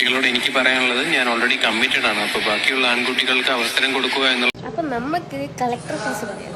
പെൺകുട്ടികളോട് എനിക്ക് പറയാനുള്ളത് ഞാൻ ഓൾറെഡി കമ്മിറ്റഡ് ആണ്. അപ്പോൾ ബാക്കിയുള്ള ആൺകുട്ടികൾക്ക് അവസരം കൊടുക്കുക എന്നുള്ള അപ്പൊ നമുക്ക് കളക്ടർ ഫീസ് പറയാം.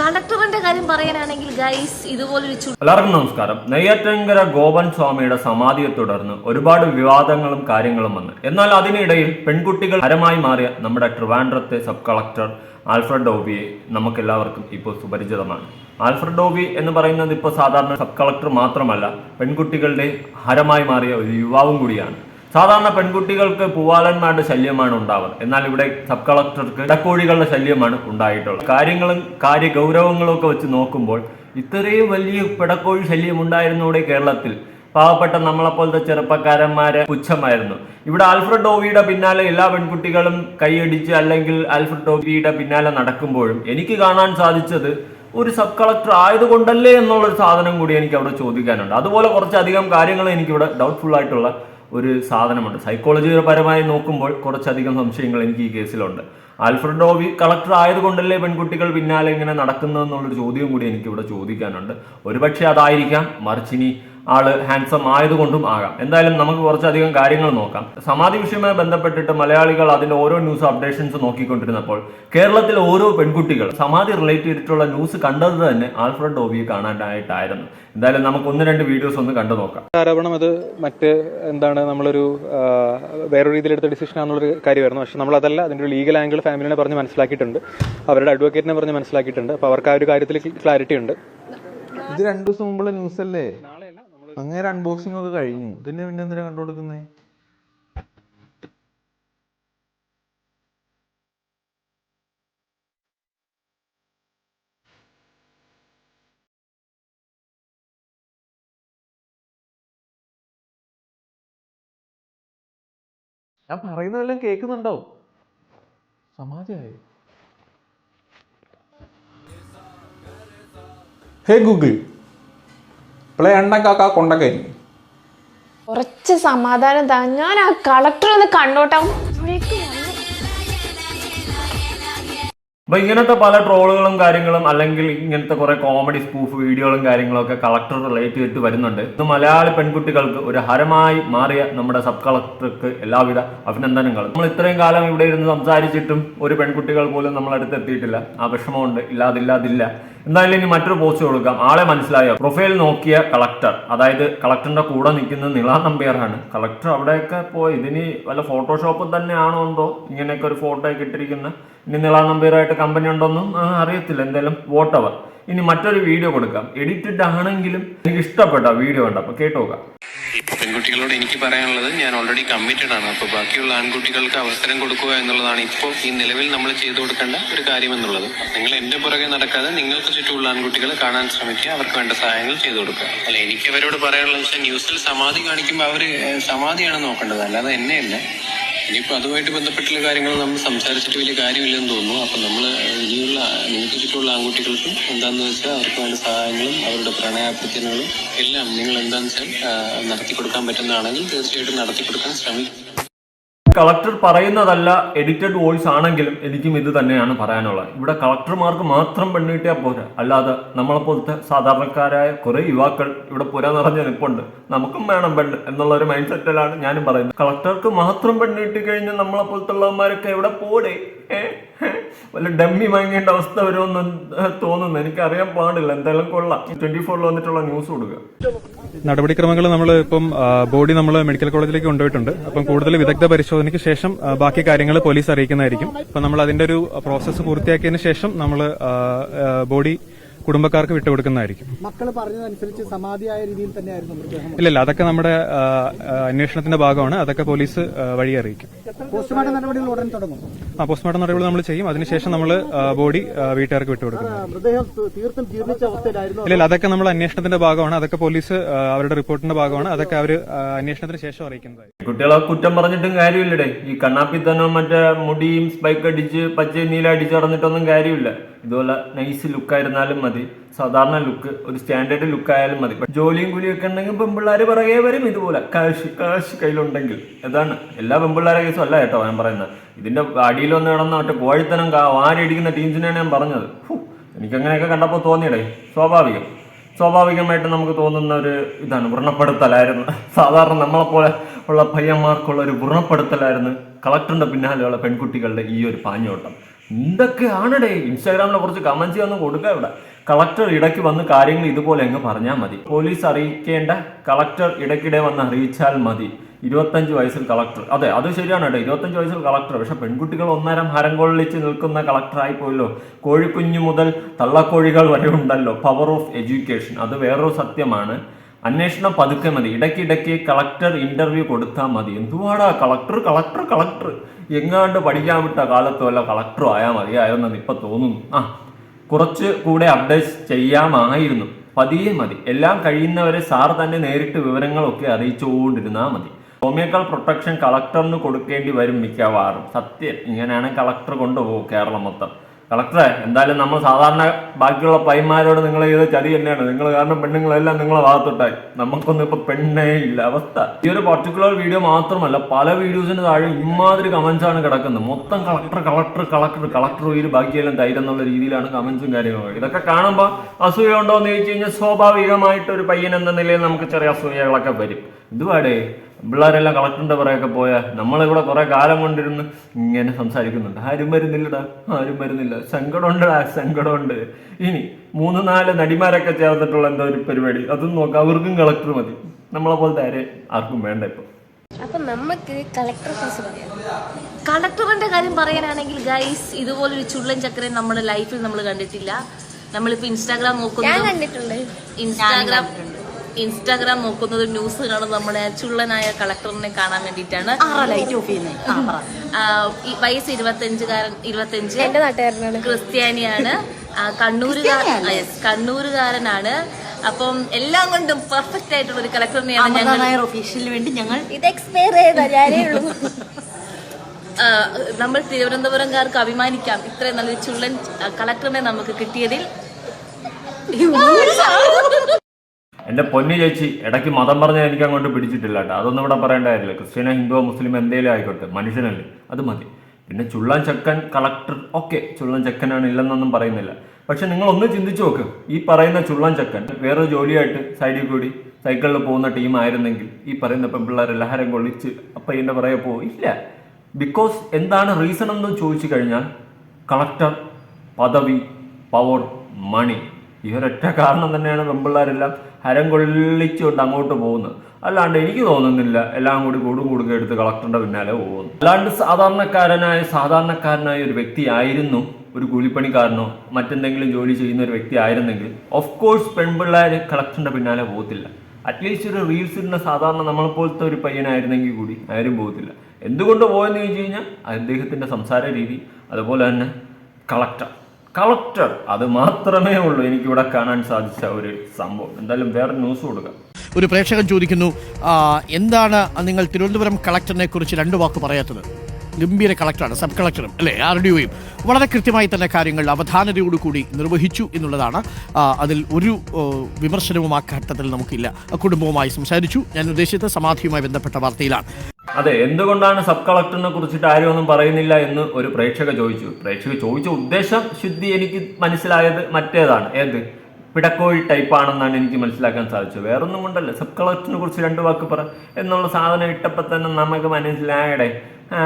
കളക്ടറിന്റെ കാര്യം പറയാനാണെങ്കിൽ ഗൈസ് ഇതുപോലൊരു എല്ലാവർക്കും നമസ്കാരം. നെയ്യാറ്റങ്കര ഗോപൻ സ്വാമിയുടെ സമാധിയെ തുടർന്ന് ഒരുപാട് വിവാദങ്ങളും കാര്യങ്ങളും വന്നു. എന്നാൽ അതിനിടയിൽ പെൺകുട്ടികൾ ഹരമായി മാറിയ നമ്മുടെ ട്രിവാൻഡ്രത്തെ സബ് കളക്ടർ ആൽഫ്രഡ് ഡോബിയെ നമുക്ക് എല്ലാവർക്കും ഇപ്പോൾ സുപരിചിതമാണ്. ആൽഫ്രഡ് ഡോബി എന്ന് പറയുന്നത് ഇപ്പോൾ സാധാരണ സബ് കളക്ടർ മാത്രമല്ല പെൺകുട്ടികളുടെ ഹരമായി മാറിയ ഒരു യുവാവും കൂടിയാണ്. സാധാരണ പെൺകുട്ടികൾക്ക് പൂവാലന്മാരുടെ ശല്യമാണ് ഉണ്ടാവുന്നത്. എന്നാൽ ഇവിടെ സബ് കളക്ടർക്ക് ഇടക്കോഴികളുടെ ശല്യമാണ് ഉണ്ടായിട്ടുള്ളത്. കാര്യങ്ങളും കാര്യ ഗൗരവങ്ങളും ഒക്കെ വെച്ച് നോക്കുമ്പോൾ ഇത്രയും വലിയ പിടക്കോഴി ശല്യം ഉണ്ടായിരുന്നൂടെ കേരളത്തിൽ. പാവപ്പെട്ട നമ്മളെപ്പോലത്തെ ചെറുപ്പക്കാരന്മാരെ പുച്ഛമായിരുന്നു. ഇവിടെ ആൽഫ്രഡ് ഡോവിയുടെ പിന്നാലെ എല്ലാ പെൺകുട്ടികളും കൈയടിച്ച് അല്ലെങ്കിൽ ആൽഫ്രഡ് ഡോവിയുടെ പിന്നാലെ നടക്കുമ്പോഴും എനിക്ക് കാണാൻ സാധിച്ചത് ഒരു സബ് കളക്ടർ ആയതുകൊണ്ടല്ലേ എന്നുള്ളൊരു സാധനം കൂടി എനിക്ക് അവിടെ ചോദിക്കാനുണ്ട്. അതുപോലെ കുറച്ചധികം കാര്യങ്ങൾ എനിക്കിവിടെ ഡൗട്ട്ഫുൾ ആയിട്ടുള്ള ഒരു സാധനമുണ്ട്. സൈക്കോളജി പരമായി നോക്കുമ്പോൾ കുറച്ചധികം സംശയങ്ങൾ എനിക്ക് ഈ കേസിലുണ്ട്. ആൽഫ്രഡ് ഡോവി കളക്ടർ ആയതുകൊണ്ടല്ലേ പെൺകുട്ടികൾ പിന്നാലെ ഇങ്ങനെ നടക്കുന്നതെന്നുള്ളൊരു ചോദ്യം കൂടി എനിക്കിവിടെ ചോദിക്കാനുണ്ട്. ഒരുപക്ഷെ അതായിരിക്കാം. മറിച്ചിനി ആൾ ഹാൻസം ആയതുകൊണ്ടും ആകാം. എന്തായാലും നമുക്ക് കുറച്ചധികം കാര്യങ്ങൾ നോക്കാം. സമാധി വിഷയവുമായി ബന്ധപ്പെട്ടിട്ട് മലയാളികൾ അതിന്റെ ഓരോ ന്യൂസ് അപ്ഡേഷൻസ് നോക്കിക്കൊണ്ടിരുന്നപ്പോൾ കേരളത്തിലെ ഓരോ പെൺകുട്ടികൾ സമാധി റിലേറ്റ് ചെയ്തിട്ടുള്ള ന്യൂസ് കണ്ടത് തന്നെ ആൽഫ്രഡ് ഡോബിയെ കാണാനായിട്ടായിരുന്നു. എന്തായാലും നമുക്ക് ഒന്ന് രണ്ട് വീഡിയോസ് ഒന്ന് കണ്ടു നോക്കാം. ആരോപണം അത് മറ്റ് എന്താണ് നമ്മളൊരു വേറെ രീതിയിൽ എടുത്ത ഡിസിഷൻ ആണെന്നുള്ളൊരു കാര്യമായിരുന്നു. പക്ഷെ നമ്മൾ അതല്ല അതിന്റെ ഒരു ലീഗൽ ആംഗിൾ ഫാമിലിനെ പറഞ്ഞ് മനസ്സിലാക്കിയിട്ടുണ്ട്. അവരുടെ അഡ്വക്കേറ്റിനെ പറഞ്ഞ് മനസ്സിലാക്കിയിട്ടുണ്ട്. അപ്പോൾ അവർക്ക് ആ ഒരു കാര്യത്തിൽ ക്ലാരിറ്റി ഉണ്ട്. ഇത് രണ്ടു ദിവസം മുമ്പുള്ള ന്യൂസ് അല്ലേ? അങ്ങനെ അൺബോക്സിംഗ് ഒക്കെ കഴിഞ്ഞു. ഇതിന്റെ പിന്നെ എന്തിനാ കണ്ടുകൊടുക്കുന്നേ ഞാൻ പറയുന്നതെല്ലാം കേൾക്കുന്നുണ്ടോ? സമാധിയായി ഹേ ഗൂഗിൾ പ്ലേ അണ്ടക്കാക്ക കൊണ്ടക്കരി കുറച്ച് സമാധാനം താ. ഞാൻ ആ കളക്ടർ ഒന്ന് കണ്ടോട്ടാവും അപ്പൊ ഇങ്ങനത്തെ പല ട്രോളുകളും കാര്യങ്ങളും അല്ലെങ്കിൽ ഇങ്ങനത്തെ കുറെ കോമഡി സ്പൂഫ് വീഡിയോകളും കാര്യങ്ങളും ഒക്കെ കളക്ടർ റിലേറ്റ് ചെയ്തിട്ട് വരുന്നുണ്ട്. ഇത് മലയാളി പെൺകുട്ടികൾക്ക് ഒരു ഹരമായി മാറിയ നമ്മുടെ സബ് കളക്ടർക്ക് എല്ലാവിധ അഭിനന്ദനങ്ങളും. നമ്മൾ ഇത്രയും കാലം ഇവിടെ ഇരുന്ന് സംസാരിച്ചിട്ടും ഒരു പെൺകുട്ടികൾ പോലും നമ്മളടുത്ത് എത്തിയിട്ടില്ല. ആ വിഷമമുണ്ട്. ഇല്ലാതില്ലാതില്ല. എന്തായാലും ഇനി മറ്റൊരു പോസ്റ്റ് കൊടുക്കാം. ആളെ മനസ്സിലായോ? പ്രൊഫൈൽ നോക്കിയ കളക്ടർ അതായത് കളക്ടറിന്റെ കൂടെ നിൽക്കുന്ന നിള നമ്പ്യാറാണ്. കളക്ടർ അവിടെയൊക്കെ പോയി. ഇതിന് വല്ല ഫോട്ടോഷോപ്പ് തന്നെയാണോ എന്തോ? ഇങ്ങനെയൊക്കെ ഒരു ഫോട്ടോ ഒക്കെ ഇട്ടിരിക്കുന്ന ഇനി നിള നമ്പ്യാറായിട്ട് കമ്പനി ഉണ്ടോന്നും അറിയത്തില്ല. എന്തായാലും വോട്ടവർ ഇനി മറ്റൊരു വീഡിയോ കൊടുക്കാം. എഡിറ്റഡ് ആണെങ്കിലും എനിക്ക് ഇഷ്ടപ്പെട്ട വീഡിയോ ഉണ്ട് അപ്പൊ കേട്ടോക്കാം പെൺകുട്ടികളോട് എനിക്ക് പറയാനുള്ളത് ഞാൻ ഓൾറെഡി കമ്മിറ്റഡ് ആണ്. അപ്പോൾ ബാക്കിയുള്ള ആൺകുട്ടികൾക്ക് അവസരം കൊടുക്കുക എന്നുള്ളതാണ് ഇപ്പോൾ ഈ നിലവിൽ നമ്മൾ ചെയ്തു കൊടുക്കേണ്ട ഒരു കാര്യം എന്നുള്ളത്. നിങ്ങൾ എന്റെ പുറകെ നടക്കാതെ നിങ്ങൾക്ക് ചുറ്റുമുള്ള ആൺകുട്ടികളെ കാണാൻ ശ്രമിക്കുക. അവർക്ക് വേണ്ട സഹായങ്ങൾ ചെയ്തു കൊടുക്കുക. അല്ല എനിക്ക് അവരോട് പറയാനുള്ളത് വെച്ചാൽ ന്യൂസിൽ സമാധി കാണിക്കുമ്പോൾ അവർ സമാധിയാണ് നോക്കേണ്ടത്. അല്ലാതെ എന്നെയല്ല. ഇനിയിപ്പോൾ അതുമായിട്ട് ബന്ധപ്പെട്ടുള്ള കാര്യങ്ങൾ നമ്മൾ സംസാരിച്ചിട്ട് വലിയ കാര്യമില്ലെന്ന് തോന്നുന്നു. അപ്പം നമ്മൾ ഇനിയുള്ള നിങ്ങൾക്ക് ചുറ്റുമുള്ള ആൺകുട്ടികൾക്കും എന്താണെന്ന് വെച്ചാൽ അവർക്ക് വേണ്ട സഹായങ്ങളും അവരുടെ പ്രണയാഭ്യർത്ഥനകളും എല്ലാം നിങ്ങൾ എന്താണെന്ന് വെച്ചാൽ നടത്തി കൊടുക്കാൻ പറ്റുന്നതാണെങ്കിൽ തീർച്ചയായിട്ടും നടത്തി കൊടുക്കാൻ ശ്രമിക്കും കളക്ടർ പറയുന്നതല്ല എഡിറ്റഡ് വോയിസ് ആണെങ്കിലും എനിക്കും ഇത് തന്നെയാണ് പറയാനുള്ളത്. ഇവിടെ കളക്ടർമാർക്ക് മാത്രം പെണ്ണുകിട്ടിയാൽ പോര. അല്ലാതെ നമ്മളെപ്പോലത്തെ സാധാരണക്കാരായ കുറേ യുവാക്കൾ ഇവിടെ പുര നിറഞ്ഞ നിൽപ്പുണ്ട്. നമുക്കും വേണം പെണ്ണ് എന്നുള്ള ഒരു മൈൻഡ് സെറ്റിലാണ് ഞാനും പറയുന്നത്. കളക്ടർക്ക് മാത്രം പെണ്ണ് കഴിഞ്ഞാൽ നമ്മളെ ഉള്ളവന്മാരൊക്കെ എവിടെ പോടേ? വല്ല ഡമ്മി വാങ്ങേണ്ട അവസ്ഥ വരുമെന്ന് തോന്നുന്നു. എനിക്ക് അറിയാൻ പാടില്ല. എന്തായാലും കൊള്ളാം. ട്വന്റി ഫോറിൽ വന്നിട്ടുള്ള ന്യൂസ് കൊടുക്കുക നടപടിക്രമങ്ങൾ നമ്മൾ ഇപ്പം ബോഡി നമ്മൾ മെഡിക്കൽ കോളേജിലേക്ക് കൊണ്ടുപോയിട്ടുണ്ട്. അപ്പം കൂടുതൽ വിദഗ്ധ പരിശോധനയ്ക്ക് ശേഷം ബാക്കി കാര്യങ്ങൾ പോലീസ് അറിയിക്കുന്നതായിരിക്കും. അപ്പം നമ്മൾ അതിന്റെ ഒരു പ്രോസസ്സ് പൂർത്തിയാക്കിയതിന് ശേഷം നമ്മൾ ബോഡി കുടുംബക്കാർക്ക് വിട്ടുകൊടുക്കുന്നതായിരിക്കും. മക്കൾ പറഞ്ഞതനുസരിച്ച് സമാധിയായ രീതിയിൽ തന്നെയായിരുന്നു ഇല്ലല്ല അതൊക്കെ നമ്മുടെ അന്വേഷണത്തിന്റെ ഭാഗമാണ്. അതൊക്കെ പോലീസ് വഴി അറിയിക്കും. പോസ്റ്റ്മോർട്ടം നടപടികൾ ഉടൻ തുടങ്ങും. ആ പോസ്റ്റ്മോർട്ടം നടപടികൾ നമ്മൾ ചെയ്യും. അതിനുശേഷം നമ്മൾ ബോഡി വീട്ടുകാർക്ക് വിട്ടുകൊടുക്കും. മൃതദേഹം തീർത്തും ജീർണിച്ച അവസ്ഥയിലായിരുന്നു ഇല്ല അതൊക്കെ നമ്മൾ അന്വേഷണത്തിന്റെ ഭാഗമാണ്. അതൊക്കെ പോലീസ് അവരുടെ റിപ്പോർട്ടിന്റെ ഭാഗമാണ്. അതൊക്കെ അവർ അന്വേഷണത്തിന് ശേഷം അറിയിക്കുന്നതായി കുട്ടികളെ കുറ്റം പറഞ്ഞിട്ടും കാര്യമില്ലടേ. ഈ കണ്ണാപ്പി തന്നെ മറ്റേ മുടിയും സ്പൈക്ക് അടിച്ച് പച്ച നീല അടിച്ച് നടന്നിട്ടൊന്നും കാര്യമില്ല. ഇതുപോലെ നൈസ് ലുക്കായിരുന്നാലും മതി. സാധാരണ ലുക്ക് ഒരു സ്റ്റാൻഡേർഡ് ലുക്ക് ആയാലും മതി. ജോലിയും കൂലിയും ഒക്കെ ഉണ്ടെങ്കിൽ പെൺപിള്ളേർ പിറകെ വരും ഇതുപോലെ. കാശ് കാശ് കയ്യിലുണ്ടെങ്കിൽ. അതാണ്. എല്ലാ പെൺപിള്ളേരെ കേസും അല്ല കേട്ടോ ഞാൻ പറയുന്നത്. ഇതിന്റെ അടിയിൽ വന്ന് കിടന്ന മറ്റേ കോഴിത്തനം വാരിയടിക്കുന്ന ടീംസിനെയാണ് ഞാൻ പറഞ്ഞത്. എനിക്കങ്ങനെയൊക്കെ കണ്ടപ്പോൾ തോന്നിയടേ. സ്വാഭാവികം. സ്വാഭാവികമായിട്ട് നമുക്ക് തോന്നുന്ന ഒരു ഇതാണ് വ്രണപ്പെടുത്തലായിരുന്നു. സാധാരണ നമ്മളെപ്പോലെ ഉള്ള പയ്യന്മാർക്കുള്ള ഒരു വ്രണപ്പെടുത്തലായിരുന്നു കളക്ടറിന്റെ പിന്നാലെയുള്ള പെൺകുട്ടികളുടെ ഈ ഒരു പാഞ്ഞോട്ടം. എന്തൊക്കെയാണടേ ഇൻസ്റ്റാഗ്രാമിലെ കുറച്ച് കമന്റ്സ് ഒന്നും കൊടുക്കുക ഇവിടെ. കളക്ടർ ഇടയ്ക്ക് വന്ന് കാര്യങ്ങൾ ഇതുപോലെ അങ്ങ് പറഞ്ഞാൽ മതി. പോലീസ് അറിയിക്കേണ്ട കളക്ടർ ഇടയ്ക്കിടെ വന്ന് അറിയിച്ചാൽ മതി. ഇരുപത്തഞ്ച് വയസ്സിൽ കളക്ടർ അതെ അത് ശരിയാണ് കേട്ടോ. ഇരുപത്തഞ്ച് വയസ്സിൽ കളക്ടർ പക്ഷെ പെൺകുട്ടികൾ ഒന്നരം ഹരം കൊള്ളിച്ച് നിൽക്കുന്ന കളക്ടറായി പോയല്ലോ കോഴിക്കുഞ്ഞു മുതൽ തള്ളക്കോഴികൾ വരെ ഉണ്ടല്ലോ. പവർ ഓഫ് എഡ്യൂക്കേഷൻ അത് വേറൊരു സത്യമാണ്. അന്വേഷണം പതുക്കെ മതി. ഇടയ്ക്കിടയ്ക്ക് കളക്ടർ ഇന്റർവ്യൂ കൊടുത്താൽ മതി. എന്തുവാടാ? കളക്ടർ കളക്ടർ കളക്ടർ എങ്ങാണ്ട് പഠിക്കാൻ വിട്ട കാലത്ത് വല്ല കളക്ടറും ആയാൽ മതിയായിരുന്നെന്ന് ഇപ്പൊ തോന്നുന്നു. ആ കുറച്ച് കൂടെ അപ്ഡേറ്റ് ചെയ്യാമായിരുന്നു. പതിയെ മതി. എല്ലാം കഴിയുന്നവരെ സാർ തന്നെ നേരിട്ട് വിവരങ്ങളൊക്കെ അറിയിച്ചുകൊണ്ടിരുന്നാൽ മതി. ഹോമിയേക്കാൾ പ്രൊട്ടക്ഷൻ കളക്ടറിന് കൊടുക്കേണ്ടി വരും മിക്കവാറും. സത്യം. ഇങ്ങനെയാണ് കളക്ടർ കൊണ്ടുപോകും കേരളം മൊത്തം. കളക്ടറെ എന്തായാലും നമ്മൾ സാധാരണ ബാക്കിയുള്ള പൈമാരോട് നിങ്ങൾ ചെയ്ത ചതി തന്നെയാണ്. നിങ്ങൾ കാരണം പെണ്ണുങ്ങളെല്ലാം നിങ്ങളെ ഭാഗത്തോട്ടായി നമുക്കൊന്നും ഇപ്പൊ പെണ്ണേ ഇല്ല. അവസ്ഥ. ഈ ഒരു പർട്ടിക്കുലർ വീഡിയോ മാത്രമല്ല പല വീഡിയോസിന് താഴെ ഇമാതിരി കമന്റ്സ് ആണ് കിടക്കുന്നത്. മൊത്തം കളക്ടർ കളക്ടർ കളക്ടർ കളക്ടർ ഉയര് ബാക്കിയെല്ലാം തൈര് എന്നുള്ള രീതിയിലാണ് കമന്റ്സും കാര്യങ്ങളും. ഇതൊക്കെ കാണുമ്പോൾ അസൂയ ഉണ്ടോ എന്ന് ചോദിച്ചു കഴിഞ്ഞാൽ സ്വാഭാവികമായിട്ട് ഒരു പയ്യൻ എന്ന നിലയിൽ നമുക്ക് ചെറിയ അസൂയകളൊക്കെ വരും. ഇതുപാടേ പിള്ളേരെല്ലാം കളക്ടറിന്റെ പുറകെയൊക്കെ പോയാൽ നമ്മളിവിടെ കുറേ കാലം കൊണ്ടിരുന്ന് ഇങ്ങനെ സംസാരിക്കുന്നുണ്ട്. ആരും വരുന്നില്ലടാ ആരും വരുന്നില്ല. സങ്കടമുണ്ടടാ സങ്കടമുണ്ട്. ഇനി മൂന്ന് നാല് നടിമാരൊക്കെ ചേർന്നിട്ടുള്ള എന്തോ ഒരു പരിപാടി അതും നോക്കാം. അവർക്കും കളക്ടർ മതി. നമ്മളെ പോലത്തെ ആരെ ആർക്കും വേണ്ട ഇപ്പൊ. അപ്പൊ നമുക്ക് കളക്ടർ കേസ് പറയാം. കളക്ടറിന്റെ കാര്യം പറയാനാണെങ്കിൽ ഗൈസ് ഇതുപോലൊരു ചുള്ളൻ ചക്രം നമ്മുടെ ലൈഫിൽ നമ്മൾ കണ്ടിട്ടില്ല. നമ്മളിപ്പോ ഇൻസ്റ്റാഗ്രാം നോക്കുന്നു. കണ്ടിട്ടുണ്ട്. ഇൻസ്റ്റാഗ്രാം ഇൻസ്റ്റാഗ്രാം നോക്കുന്നത് ന്യൂസ് കാണുന്നത് നമ്മുടെ ചുള്ളനായ കളക്ടറിനെ കാണാൻ വേണ്ടിട്ടാണ് ആ, ഈ വയസ്സ് ഇരുപത്തഞ്ചുകാരൻ ഇരുപത്തഞ്ച് എന്റെ നാട്ടുകാരനാണ്. ക്രിസ്ത്യാനിയാണ്. yes, കണ്ണൂരുകാരനാണ്. അപ്പം എല്ലാം കൊണ്ടും പെർഫെക്റ്റ് ആയിട്ടുള്ള ഒരു കളക്ടറിനെയാണ് ഞങ്ങൾ ഒഫീഷ്യലിന് വേണ്ടി ഞങ്ങൾ ഇത് എക്സ്പയർ ചെയ്ത ഉള്ളൂ. നമ്മൾ തിരുവനന്തപുരംകാർക്ക് അഭിമാനിക്കാം. ഇത്രയും നല്ലൊരു ചുള്ളൻ കളക്ടറിനെ നമുക്ക് കിട്ടിയതിൽ. എന്റെ പൊന്നു ചേച്ചി ഇടയ്ക്ക് മതം പറഞ്ഞാൽ എനിക്ക് അങ്ങോട്ട് പിടിച്ചിട്ടില്ല കേട്ടോ. അതൊന്നും ഇവിടെ പറയേണ്ട കാര്യമില്ല. ക്രിസ്ത്യനോ ഹിന്ദുവോ മുസ്ലിം എന്തേലും ആയിക്കോട്ടെ. മനുഷ്യനല്ലേ. അത് മതി. പിന്നെ ചുള്ളൻ ചക്കൻ കളക്ടർ ഓക്കെ. ചുള്ളൻ ചക്കനാണ് ഇല്ലെന്നൊന്നും പറയുന്നില്ല. പക്ഷെ നിങ്ങൾ ഒന്ന് ചിന്തിച്ചു നോക്ക്. ഈ പറയുന്ന ചുള്ളൻ ചക്കൻ വേറെ ജോലിയായിട്ട് സൈഡിൽ കൂടി സൈക്കിളിൽ പോകുന്ന ടീം ആയിരുന്നെങ്കിൽ ഈ പറയുന്ന പെൺപിള്ളേർ ലഹരം കൊള്ളിച്ച് അപ്പയ്യന്റെ പുറകെ പോകും ഇല്ല. ബിക്കോസ് എന്താണ് റീസൺ എന്ന് ചോദിച്ചു കഴിഞ്ഞാൽ കളക്ടർ പദവി പവർ മണി ഈ ഒരൊറ്റ കാരണം തന്നെയാണ് പെമ്പിള്ളേരെല്ലാം ഹരം കൊള്ളിച്ചുകൊണ്ട് അങ്ങോട്ട് പോകുന്നത്. അല്ലാണ്ട് എനിക്ക് തോന്നുന്നില്ല എല്ലാം കൂടി കൂടു കൂടുക എടുത്ത് കളക്ടറിന്റെ പിന്നാലെ പോകുന്നു. അല്ലാണ്ട് സാധാരണക്കാരനായ സാധാരണക്കാരനായ ഒരു വ്യക്തി ആയിരുന്നു ഒരു കൂലിപ്പണിക്കാരനോ മറ്റെന്തെങ്കിലും ജോലി ചെയ്യുന്ന ഒരു വ്യക്തി ആയിരുന്നെങ്കിൽ ഓഫ് കോഴ്സ് പെൺപിള്ളേർ കളക്ടറിന്റെ പിന്നാലെ പോകത്തില്ല. അറ്റ്ലീസ്റ്റ് ഒരു റീൽസ് ഇടുന്ന സാധാരണ നമ്മളെ പോലത്തെ ഒരു പയ്യനായിരുന്നെങ്കിൽ കൂടി ആരും പോകത്തില്ല. എന്തുകൊണ്ട് പോയെന്ന് ചോദിച്ചു കഴിഞ്ഞാൽ അദ്ദേഹത്തിന്റെ സംസാര രീതി അതുപോലെ തന്നെ കളക്ടർ. കളക്ടർ അത് മാത്രമേ ഉള്ളൂ എനിക്കിവിടെ കാണാൻ സാധിച്ച ഒരു സംഭവം. എന്തായാലും വേറെ ന്യൂസ് കൊടുക്കാം. ഒരു പ്രേക്ഷകൻ ചോദിക്കുന്നു എന്താണ് നിങ്ങൾ തിരുവനന്തപുരം കളക്ടറിനെ കുറിച്ച് രണ്ട് വാക്ക് പറയാത്തത്? ഗംഭീര കളക്ടറാണ് സബ് കളക്ടറും അല്ലെ? ആർ ഡി ഒയും. വളരെ കൃത്യമായി തന്നെ കാര്യങ്ങൾ അവധാനതയോടുകൂടി നിർവഹിച്ചു എന്നുള്ളതാണ്. അതിൽ ഒരു വിമർശനവും ആ ഘട്ടത്തിൽ നമുക്കില്ല. കുടുംബവുമായി സംസാരിച്ചു. ഞാൻ ഉദ്ദേശിച്ചത് സമാധിയുമായി ബന്ധപ്പെട്ട വാർത്തയിലാണ്. അതെ എന്തുകൊണ്ടാണ് സബ് കളക്ടറിനെ കുറിച്ചിട്ട് ആരും ഒന്നും പറയുന്നില്ല എന്ന് ഒരു പ്രേക്ഷക ചോദിച്ചു. പ്രേക്ഷക ചോദിച്ച ഉദ്ദേശം ശുദ്ധി എനിക്ക് മനസ്സിലായത് മറ്റേതാണ്. ഏത്? പിടക്കോഴി ടൈപ്പ് ആണെന്നാണ് എനിക്ക് മനസ്സിലാക്കാൻ സാധിച്ചത്. വേറൊന്നും കൊണ്ടല്ല. സബ് കളക്ടറിനെ കുറിച്ച് രണ്ട് വാക്ക് പറ. എന്നുള്ള സാധനം ഇട്ടപ്പോൾ തന്നെ നമുക്ക് മനസ്സിലായടേ. ആ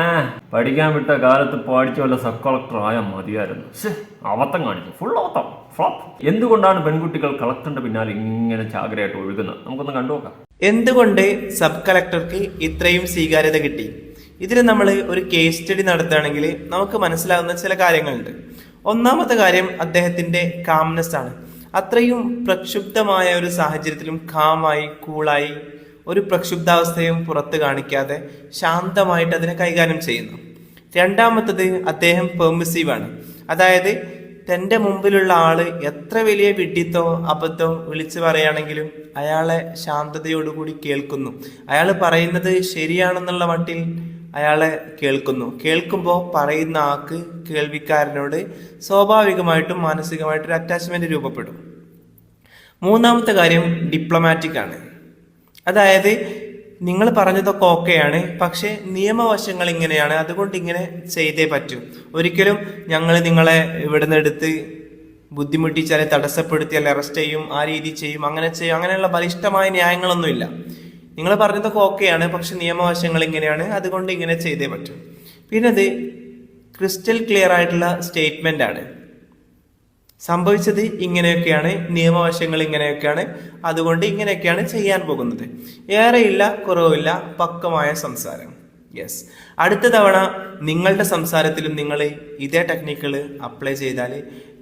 പഠിക്കാൻ വിട്ട കാലത്ത് പഠിച്ച വല്ല സബ് കളക്ടർ ആയാൽ മതിയായിരുന്നു. അവത്തം കാണിച്ചു. ഫുൾ അവത്തം ഫ്ലോപ്പ് എന്തുകൊണ്ടാണ് പെൺകുട്ടികൾ കളക്ടറിന്റെ പിന്നാലെ ഇങ്ങനെ ചാകരയായിട്ട് ഒഴുകുന്നത്? നമുക്കൊന്ന് കണ്ടുനോക്കാം. എന്തുകൊണ്ട് സബ് കളക്ടർക്ക് ഇത്രയും സ്വീകാര്യത കിട്ടി? ഇതിൽ നമ്മൾ ഒരു കേസ് സ്റ്റഡി നടത്തുകയാണെങ്കിൽ നമുക്ക് മനസ്സിലാകുന്ന ചില കാര്യങ്ങളുണ്ട്. ഒന്നാമത്തെ കാര്യം അദ്ദേഹത്തിന്റെ കാംനെസ് ആണ്. അത്രയും പ്രക്ഷുബ്ധമായ ഒരു സാഹചര്യത്തിലും കാമായി കൂളായി ഒരു പ്രക്ഷുബ്ധാവസ്ഥയും പുറത്ത് കാണിക്കാതെ ശാന്തമായിട്ട് അതിനെ കൈകാര്യം ചെയ്യുന്നു. രണ്ടാമത്തത് അദ്ദേഹം പെർമിസീവ് ആണ്. അതായത് തന്റെ മുമ്പിലുള്ള ആൾ എത്ര വലിയ വിഡ്ഢിത്തോ അബദ്ധോ വിളിച്ചു പറയുകയാണെങ്കിലും അയാളെ ശാന്തതയോടുകൂടി കേൾക്കുന്നു. അയാൾ പറയുന്നത് ശരിയാണെന്നുള്ള മട്ടിൽ അയാളെ കേൾക്കുന്നു. കേൾക്കുമ്പോൾ പറയുന്ന ആൾക്ക് കേൾവിക്കാരനോട് സ്വാഭാവികമായിട്ടും മാനസികമായിട്ടൊരു അറ്റാച്ച്മെന്റ് രൂപപ്പെടും. മൂന്നാമത്തെ കാര്യം ഡിപ്ലോമാറ്റിക് ആണ്. അതായത് നിങ്ങൾ പറഞ്ഞതൊക്കെ ഓക്കെയാണ്. പക്ഷേ നിയമവശങ്ങൾ ഇങ്ങനെയാണ്. അതുകൊണ്ട് ഇങ്ങനെ ചെയ്തേ പറ്റൂ. ഒരിക്കലും ഞങ്ങൾ നിങ്ങളെ ഇവിടുന്ന് എടുത്ത് ബുദ്ധിമുട്ടിച്ചാൽ തടസ്സപ്പെടുത്തിയാൽ അറസ്റ്റ് ചെയ്യും ആ രീതി ചെയ്യും അങ്ങനെ ചെയ്യും അങ്ങനെയുള്ള ബലിഷ്ടമായ ന്യായങ്ങളൊന്നുമില്ല. നിങ്ങൾ പറഞ്ഞതൊക്കെ ഓക്കെയാണ്. പക്ഷെ നിയമവശങ്ങൾ ഇങ്ങനെയാണ്. അതുകൊണ്ട് ഇങ്ങനെ ചെയ്തേ പറ്റൂ. പിന്നെ അത് ക്രിസ്റ്റൽ ക്ലിയർ ആയിട്ടുള്ള സ്റ്റേറ്റ്മെന്റ് ആണ്. സംഭവിച്ചത് ഇങ്ങനെയൊക്കെയാണ് നിയമവശങ്ങൾ ഇങ്ങനെയൊക്കെയാണ് അതുകൊണ്ട് ഇങ്ങനെയൊക്കെയാണ് ചെയ്യാൻ പോകുന്നത്. ഏറെയില്ല കുറവില്ല പക്കമായ സംസാരം. യെസ് അടുത്ത തവണ നിങ്ങളുടെ സംസാരത്തിലും നിങ്ങൾ ഇതേ ടെക്നിക്കുകൾ അപ്ലൈ ചെയ്താൽ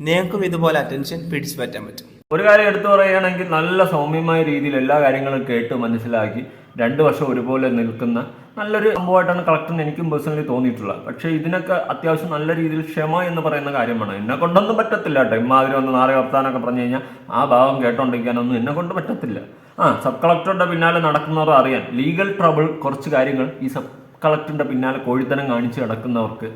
നിങ്ങൾക്കും ഇതുപോലെ അറ്റൻഷൻ പിടിച്ചു പറ്റാൻ പറ്റും. ഒരു കാര്യം എടുത്തു പറയുകയാണെങ്കിൽ നല്ല സൗമ്യമായ രീതിയിൽ എല്ലാ കാര്യങ്ങളും കേട്ട് മനസ്സിലാക്കി രണ്ട് വർഷം ഒരുപോലെ നിൽക്കുന്ന നല്ലൊരു സംഭവമായിട്ടാണ് കളക്ടർ എനിക്കും പേഴ്സണലി തോന്നിയിട്ടുള്ളത്. പക്ഷേ ഇതിനൊക്കെ അത്യാവശ്യം നല്ല രീതിയിൽ ക്ഷമ എന്ന് പറയുന്ന കാര്യമാണ് എന്നെ കൊണ്ടൊന്നും പറ്റത്തില്ല കേട്ടോ. ഇമാതിരി ഒന്ന് നാളെ വർത്താനൊക്കെ പറഞ്ഞു കഴിഞ്ഞാൽ ആ ഭാവം കേട്ടോണ്ടിരിക്കാനൊന്നും എന്നെ കൊണ്ട് പറ്റത്തില്ല. ആ സബ് കളക്ടറുടെ പിന്നാലെ നടക്കുന്നവർ അറിയാൻ ലീഗൽ ട്രബിൾ കുറച്ച് കാര്യങ്ങൾ ഈ സബ് കളക്ടറിന്റെ പിന്നാലെ കോഴിത്തരം കാണിച്ച് നടക്കുന്നവർക്ക്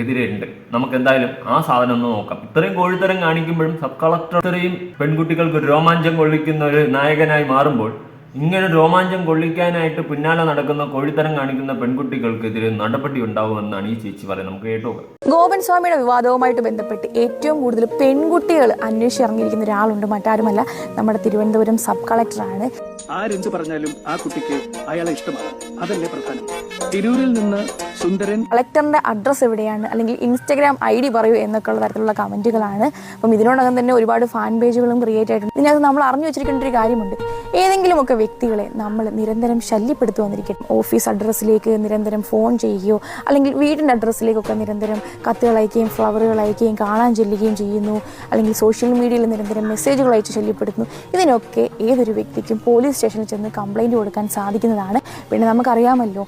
എതിരെ ഉണ്ട്. നമുക്ക് എന്തായാലും ആ സാധനം ഒന്ന് നോക്കാം. ഇത്രയും കോഴിത്തരം കാണിക്കുമ്പോഴും സബ് കളക്ടർ ഇത്രയും പെൺകുട്ടികൾക്ക് രോമാഞ്ചം കൊള്ളിക്കുന്ന ഒരു നായകനായി മാറുമ്പോൾ ഇങ്ങനെ രോമാഞ്ചം കൊള്ളിക്കാനായിട്ട് പിന്നാലെ നടക്കുന്ന കോഴിത്തരം കാണിക്കുന്ന പെൺകുട്ടികൾക്കെതിരെ നടപടി ഉണ്ടാവുമെന്നാണ് ഈ ചേച്ചി പറയുന്നത്. നമുക്ക് കേട്ടോ. ഗോപൻ സ്വാമിയുടെ വിവാദവുമായിട്ട് ബന്ധപ്പെട്ട് ഏറ്റവും കൂടുതൽ പെൺകുട്ടികൾ അന്വേഷിച്ച് ഇറങ്ങിയിരിക്കുന്ന ഒരാളുണ്ട്. മറ്റാരുമല്ല. നമ്മുടെ തിരുവനന്തപുരം സബ് കളക്ടറാണ്. ആരെന്ത് പറഞ്ഞാലും ആ കുട്ടിക്ക് അയാളെ ഇഷ്ടമാണ്. അതല്ലേ പ്രധാനം. തിരൂരിൽ നിന്ന് സുന്ദരൻ കളക്ടറിന്റെ അഡ്രസ് എവിടെയാണ്? അല്ലെങ്കിൽ ഇൻസ്റ്റാഗ്രാം ഐ ഡി പറയൂ എന്നൊക്കെയുള്ള തരത്തിലുള്ള കമന്റുകളാണ്. അപ്പം ഇതിനോടകം തന്നെ ഒരുപാട് ഫാൻ പേജുകളും ക്രിയേറ്റ് ആയിട്ടുണ്ട്. ഇതിനകത്ത് നമ്മൾ അറിഞ്ഞു വെച്ചിരിക്കേണ്ട ഒരു കാര്യമുണ്ട്. ഏതെങ്കിലുമൊക്കെ വ്യക്തികളെ നമ്മൾ നിരന്തരം ശല്യപ്പെടുത്തു വന്നിരിക്കും. ഓഫീസ് അഡ്രസ്സിലേക്ക് നിരന്തരം ഫോൺ ചെയ്യുകയോ അല്ലെങ്കിൽ വീടിന്റെ അഡ്രസ്സിലേക്കൊക്കെ നിരന്തരം കത്തുകൾ അയക്കുകയും ഫ്ലവറുകൾ അയക്കുകയും കാണാൻ ചെല്ലുകയും ചെയ്യുന്നു. അല്ലെങ്കിൽ സോഷ്യൽ മീഡിയയിൽ നിരന്തരം മെസ്സേജുകൾ അയച്ച് ശല്യപ്പെടുത്തുന്നു. ഇതിനൊക്കെ ഏതൊരു വ്യക്തിക്കും പോലീസ് സ്റ്റേഷനിൽ ചെന്ന് കംപ്ലൈന്റ് കൊടുക്കാൻ സാധിക്കുന്നതാണ്. പിന്നെ നമുക്കറിയാമല്ലോ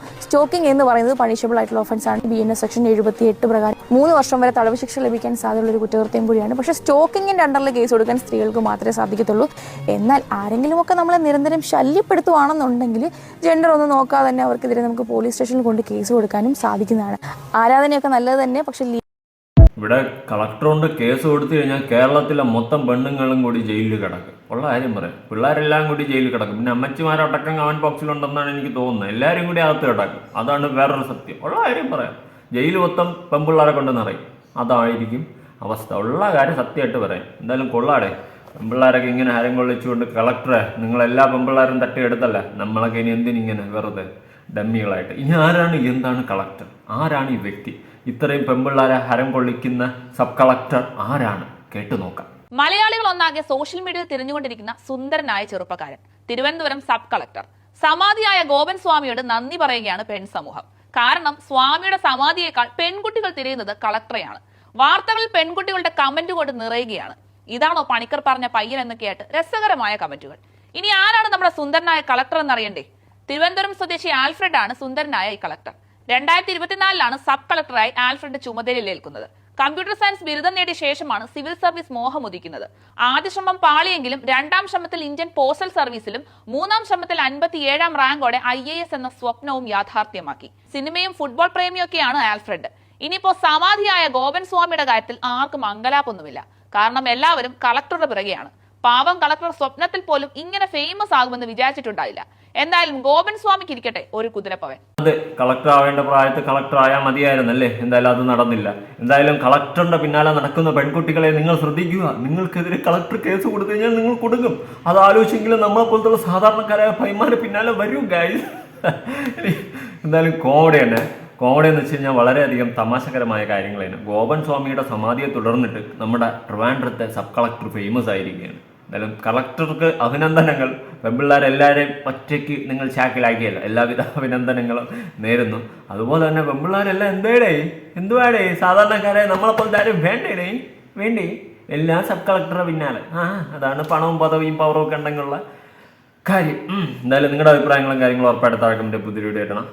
സ്റ്റോക്കിംഗ് എന്ന് പറയുന്നത് പണിഷബിൾ ആയിട്ടുള്ള ഓഫൻസ് ആണ്. ബി എൻ എസ് സെക്ഷൻ എഴുപത്തി എട്ട് പ്രകാരം മൂന്ന് വർഷം വരെ തടവ് ശിക്ഷ ലഭിക്കാൻ സാധ്യതയുള്ള ഒരു കുറ്റകൃത്യം കൂടിയാണ്. പക്ഷേ സ്റ്റോക്കിങ്ങിന്റെ അണ്ടറിൽ കേസ് കൊടുക്കാൻ സ്ത്രീകൾക്ക് മാത്രമേ സാധിക്കത്തുള്ളൂ. എന്നാൽ ആരെങ്കിലുമൊക്കെ നമ്മളെ നിരന്തരം ശല്യപ്പെടുത്തുവാണെന്നുണ്ടെങ്കിൽ ജെൻഡർ ഒന്ന് നോക്കാതെ തന്നെ അവർക്കെതിരെ നമുക്ക് പോലീസ് സ്റ്റേഷനിൽ കൊണ്ട് കേസ് കൊടുക്കാനും സാധിക്കുന്നതാണ്. ആരാധനയൊക്കെ നല്ലത് തന്നെ പക്ഷേ ഇവിടെ കളക്ടറോണ്ട് കേസ് കൊടുത്തു കഴിഞ്ഞാൽ കേരളത്തിലെ മൊത്തം പെണ്ണുങ്ങളും കൂടി ജയിലിൽ കിടക്കും. ഉള്ള കാര്യം പറയാം. പിള്ളേരെല്ലാം കൂടി ജയിലിൽ കിടക്കും. പിന്നെ അമ്മച്ചിമാരടക്കം കമന്റ് ബോക്സിലുണ്ടെന്നാണ് എനിക്ക് തോന്നുന്നത്. എല്ലാവരും കൂടി അകത്ത് കിടക്കും. അതാണ് വേറൊരു സത്യം. ഉള്ള കാര്യം പറയാം. ജയിൽ മൊത്തം പെൺപിള്ളേരെ കൊണ്ട് അതായിരിക്കും അവസ്ഥ. ഉള്ള കാര്യം സത്യമായിട്ട് പറയാം. എന്തായാലും കൊള്ളാടെ പെൺപിള്ളേരൊക്കെ ഇങ്ങനെ ഹരം കൊള്ളിച്ചുകൊണ്ട് കളക്ടറെ നിങ്ങളെല്ലാ പെമ്പിള്ളാരും തട്ടിയെടുത്തല്ല. നമ്മളൊക്കെ ഇനി എന്തിനിങ്ങനെ വെറുതെ ഡമ്മികളായിട്ട്. ഇനി ആരാണ് എന്താണ് കളക്ടർ? ആരാണ് ഈ വ്യക്തി? ഇത്രയും പെമ്പിള്ളാരെ ഹരം കൊള്ളിക്കുന്ന സബ് കളക്ടർ ആരാണ്? കേട്ടു നോക്കാം. മലയാളികൾ ഒന്നാകെ സോഷ്യൽ മീഡിയയിൽ തിരിഞ്ഞുകൊണ്ടിരിക്കുന്ന സുന്ദരനായ ചെറുപ്പക്കാരൻ തിരുവനന്തപുരം സബ് കളക്ടർ. സമാധിയായ ഗോപൻ സ്വാമിയോട് നന്ദി പറയുകയാണ് പെൺ സമൂഹം. കാരണം സ്വാമിയുടെ സമാധിയേക്കാൾ പെൺകുട്ടികൾ തിരയുന്നത് കളക്ടറെയാണ്. വാർത്തകൾ പെൺകുട്ടികളുടെ കമന്റ് കൊണ്ട് നിറയുകയാണ്. ഇതാണോ പണിക്കർ പറഞ്ഞ പയ്യൻ എന്നൊക്കെയായിട്ട് രസകരമായ കമന്റുകൾ. ഇനി ആരാണ് നമ്മുടെ സുന്ദരനായ കളക്ടർ എന്നറിയണ്ടേ? തിരുവനന്തപുരം സ്വദേശി ആൽഫ്രഡ് ആണ് സുന്ദരനായ ഈ കളക്ടർ രണ്ടായിരത്തി ഇരുപത്തിനാലിലാണ് സബ് കളക്ടറായി ആൽഫ്രഡ് ചുമതലയിലേൽക്കുന്നത് കമ്പ്യൂട്ടർ സയൻസ് ബിരുദം നേടിയ ശേഷമാണ് സിവിൽ സർവീസ് മോഹം ഉദിക്കുന്നത്. ആദ്യ ശ്രമം പാളിയെങ്കിലും രണ്ടാം ശ്രമത്തിൽ ഇന്ത്യൻ പോസ്റ്റൽ സർവീസിലും മൂന്നാം ശ്രമത്തിൽ അൻപത്തിയേഴാം റാങ്കോടെ ഐ എ എസ് എന്ന സ്വപ്നവും യാഥാർത്ഥ്യമാക്കി. സിനിമയും ഫുട്ബോൾ പ്രേമിയൊക്കെയാണ് ആൽഫ്രഡ്. ഇനിയിപ്പോ സമാധിയായ ഗോപൻ സ്വാമിയുടെ കാര്യത്തിൽ ആർക്കും അങ്കലാപ്പൊന്നുമില്ല. കാരണം എല്ലാവരും കളക്ടറുടെ പിറകെയാണ്. പാവം കളക്ടർ സ്വപ്നത്തിൽ പോലും ഇങ്ങനെ ഫേമസ് ആകുമെന്ന് വിചാരിച്ചിട്ടുണ്ടായില്ല. എന്തായാലും ഗോപൻ സ്വാമിക്ക് ഇരിക്കട്ടെ ഒരു കുതിരപ്പവൻ. അതെ കളക്ടർ ആവേണ്ട പ്രായത്തിൽ കളക്ടർ ആയാൽ മതിയായിരുന്നല്ലേ? എന്തായാലും അത് നടന്നില്ല. എന്തായാലും കളക്ടറിന്റെ പിന്നാലെ നടക്കുന്ന പെൺകുട്ടികളെ നിങ്ങൾ ശ്രദ്ധിക്കുക. നിങ്ങൾക്കെതിരെ കളക്ടർ കേസ് കൊടുത്തു കഴിഞ്ഞാൽ നിങ്ങൾ കൊടുക്കും. അത് ആലോചിച്ചെങ്കിലും നമ്മളെ പോലത്തുള്ള സാധാരണക്കാരായ പൈമാരെ പിന്നാലെ വരും ഗായ്സ് എന്തായാലും കോമഡി തന്നെ. കോമഡി എന്ന് വെച്ച് കഴിഞ്ഞാൽ വളരെയധികം തമാശകരമായ കാര്യങ്ങളാണ്. ഗോപൻ സ്വാമിയുടെ സമാധിയെ തുടർന്നിട്ട് നമ്മുടെ ട്രിവാൻഡ്രത്തെ സബ് കളക്ടർ ഫേമസ് ആയിരിക്കുകയാണ്. എന്തായാലും കളക്ടർക്ക് അഭിനന്ദനങ്ങൾ. പെമ്പിള്ളാരെല്ലാവരെയും ഒറ്റയ്ക്ക് നിങ്ങൾ ചാക്കിലാക്കിയല്ല എല്ലാവിധ അഭിനന്ദനങ്ങളും നേരുന്നു. അതുപോലെ തന്നെ പെമ്പിള്ളാരെല്ലാം എന്തേടേ? എന്തുവാടേ? സാധാരണക്കാരെ നമ്മളെപ്പോലത്തെ ആരും വേണ്ടേടേ? വേണ്ടേ? എല്ലാ സബ് കളക്ടറെ പിന്നാലെ. ആ അതാണ് പണവും പദവിയും പവറും ഒക്കെ ഉണ്ടെങ്കിലുള്ള കാര്യം. എന്തായാലും നിങ്ങളുടെ അഭിപ്രായങ്ങളും കാര്യങ്ങളും ഉറപ്പായിട്ട് താഴെ പുതിയ വീഡിയോ ഇടണം